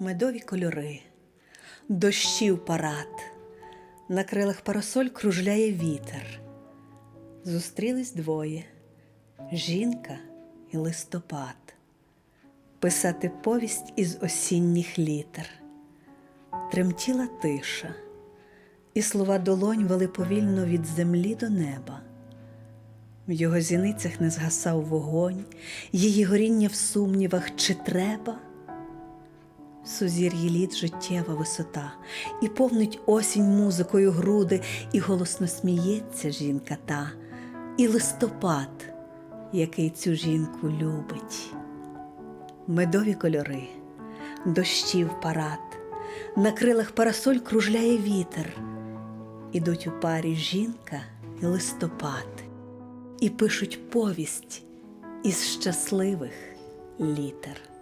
медові кольори, дощів парад, на крилах парасоль кружляє вітер. Зустрілись двоє жінка і листопад, писати повість із осінніх літер. Тремтіла тиша, і слова долонь вели повільно від землі до неба. В його зіницях не згасав вогонь, її горіння в сумнівах, чи треба. Сузір'ї літ життєва висота, і повнить осінь музикою груди, і голосно сміється жінка та, і листопад, який цю жінку любить. Медові кольори, дощів парад, на крилах парасоль кружляє вітер. Ідуть у парі жінка і листопад, і пишуть повість із щасливих літер.